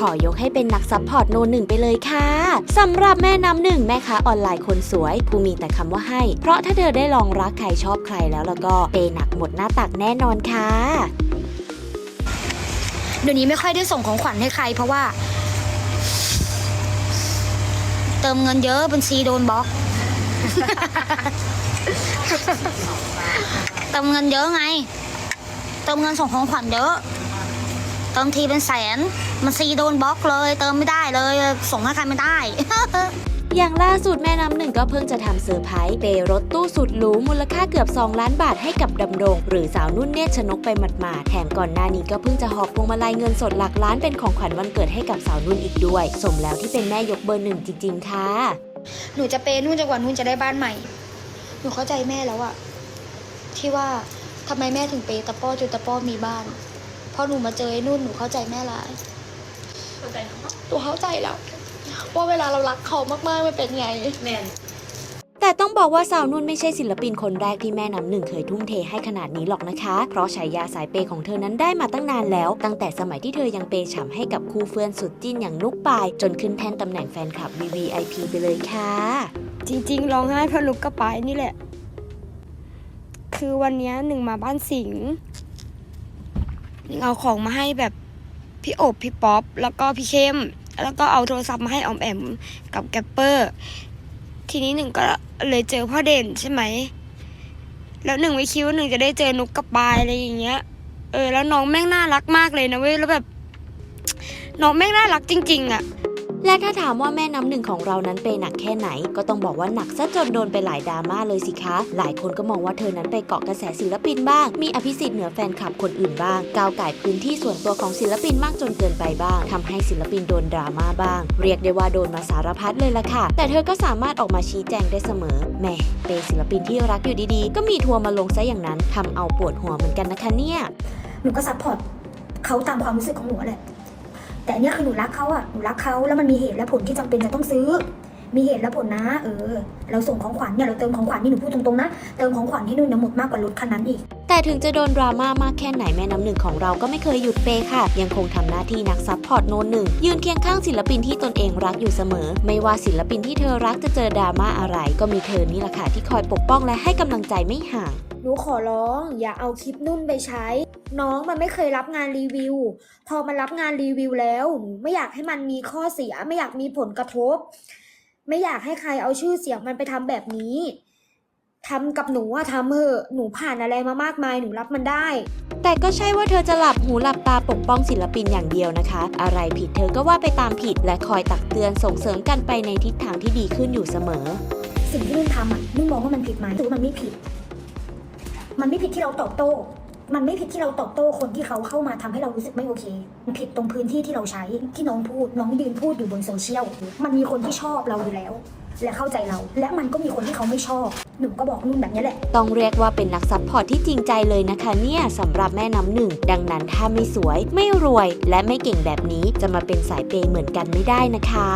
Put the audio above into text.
ขอยกให้เป็นนักซัพพอร์ตโนหนึ่งไปเลยค่ะสำหรับแม่น้ำหนึ่งแม่ค้าออนไลน์คนสวย ผู้มีแต่คำว่าให้ เพราะถ้าเธอได้ลองรักใครชอบใครแล้วแล้วก็เปย์หนักหมดหน้าตักแน่นอนค่ะเดี๋ยวนี้ไม่ค่อยได้ส่งของขวัญให้ใครเพราะว่า เติมเงินเยอะบัญชีโดนบล็อก เติมเงินเยอะไง เติมเงินส่งของขวัญเยอะ เติมทีเป็นแสน บัญชีโดนบล็อกเลย เติมไม่ได้เลย ส่งให้ใครไม่ได้ อย่างล่าสุดแม่น้ำหนึ่งก็เพิ่งจะทำเซอร์ไพรส์เปย์รถตู้สุดหรูมูลค่าเกือบ 2 ล้านบาทให้กับดำรง หรือสาวนุ่นเนตรชนกไปหมาดๆแถมก่อนหน้านี้ก็เพิ่งจะหอบพวงมาลัยเงินสดหลักล้านเป็นของขวัญวันเกิดให้กับสาวนุ่นอีกด้วย สมแล้วที่เป็นแม่ยกเบอร์หนึ่งจริงๆค่ะ หนูจะเปย์นู่นจนกว่านู่นจะได้บ้านใหม่ หนูเข้าใจแม่แล้วอะที่ว่าทำไมแม่ถึงเปย์ตะป้อจนตะป้อมีบ้านเพราะหนูมาเจอไอ้นุ่นหนูเข้าใจแม่หลา ยหนูเข้าใจแล้ว ว่าเวลาเรารักเขามากๆมันเป็นไงแต่ต้องบอกว่าสาวนุ่นไม่ใช่ศิลปินคนแรกที่แม่น้ำหนึ่งเคยทุ่มเทให้ขนาดนี้หรอกนะคะ เพราะฉายาสายเปย์ของเธอนั้นได้มาตั้งนานแล้ว ตั้งแต่สมัยที่เธอยังเปย์ฉ่ำให้กับคู่เฟื่อนสุดจิ้นอย่างนุกปาย จนขึ้นแท่นตำแหน่งแฟนคลับ VVIP ไปเลยค่ะ จริงๆร้องไห้เพราะลุกกระปายนี่แหละ คือวันเนี้ยหนึ่งมาบ้านสิงห์หนึ่งเอาของมาให้แบบ พี่อบพี่ป๊อปแล้วก็พี่เข้ม แล้วก็เอาโทรศัพท์มาให้ออมแอมกับแกปเปอร์ ทีนี้หนึ่งก็เลยเจอพ่อเด่นใช่ไหม แล้วหนึ่งไม่คิดว่าหนึ่งจะได้เจอนุกกระปายอะไรอย่างเงี้ย เออ แล้วน้องแม่งน่ารักมากเลยนะเว้ยแล้วแบบ น้องแม่งน่ารักจริง ๆอะ และถ้าถามว่าแม่น้ำหนึ่งของเรานั้นเปย์หนักแค่ไหน ก็ต้องบอกว่าหนักซะจนโดนไปหลายดราม่าเลยสิคะ หลายคนก็มองว่าเธอนั้นไปเกาะกระแสศิลปินบ้าง มีอภิสิทธิ์เหนือแฟนคลับคนอื่นบ้าง ก้าวไก่พื้นที่ส่วนตัวของศิลปินมากจนเกินไปบ้างทำให้ศิลปินโดนดราม่าบ้าง เรียกได้ว่าโดนมาสารพัดเลยล่ะค่ะ แต่เธอก็สามารถออกมาชี้แจงได้เสมอ แม่เปย์ศิลปินที่รักอยู่ดีๆ ก็มีทัวร์มาลงซะอย่างนั้นทำเอาปวดหัวเหมือนกันนะคะเนี่ย หนูก็ซัพพอร์ตเขาตามความรู้สึกของหนูแหละ แต่เนี้ยคือหนูรักเขาอะหนูรักเขาแล้วมันมีเหตุและผลที่จำเป็นจะต้องซื้อ มีเหตุและผลนะ เออ เราส่งของขวัญเนี่ยเราเติมของขวัญนี่หนูพูดตรงๆนะเติมของขวัญที่นู่นนะหมดมากกว่ารถคันนั้นอีกแต่ถึงจะโดนดราม่ามากแค่ไหนแม่น้ำหนึ่งของเราก็ไม่เคยหยุดเปย์ค่ะ ยังคงทำหน้าที่นักซัพพอร์ตโนนหนึ่ง ยืนเคียงข้างศิลปินที่ตนเองรักอยู่เสมอ ไม่ว่าศิลปินที่เธอรักจะเจอดราม่าอะไร ก็มีเธอนี่แหละค่ะที่คอยปกป้องและให้กำลังใจไม่ห่าง หนูขอร้อง อย่าเอาคลิปนุ่นไปใช้ น้องมันไม่เคยรับงานรีวิว พอมันรับงานรีวิวแล้วหนูไม่อยากให้มันมีข้อเสีย ไม่อยากมีผลกระทบ ไม่อยากให้ใครเอาชื่อเสียงมันไปทำแบบนี้ทำกับหนูอะทำเถอะหนูผ่านอะไรมามากมายหนูรับมันได้แต่ก็ใช่ว่าเธอจะหลับหูหลับตาปกป้องศิลปินอย่างเดียวนะคะ อะไรผิดเธอก็ว่าไปตามผิด และคอยตักเตือนส่งเสริมกันไปในทิศทางที่ดีขึ้นอยู่เสมอ สิ่งที่นุ่นทำอะนุ่นมองว่ามันผิดไหมถือว่ามันไม่ผิด มันไม่ผิดที่เราตอบโต้ มันไม่ผิดที่เราตอบโต้คนที่เขาเข้ามาทำให้เรารู้สึกไม่โอเค มันผิดตรงพื้นที่ที่เราใช้ที่น้องพูด น้องยืนพูดอยู่บนโซเชียล มันมีคนที่ชอบเราอยู่แล้ว และเข้าใจเรา และมันก็มีคนที่เขาไม่ชอบ หนูก็บอกนุ่นแบบนี้แหละ ต้องเรียกว่าเป็นนักซัพพอร์ตที่จริงใจเลยนะคะเนี่ยสำหรับแม่น้ำหนึ่ง ดังนั้นถ้าไม่สวย ไม่รวย และไม่เก่งแบบนี้จะมาเป็นสายเปย์เหมือนกันไม่ได้นะคะ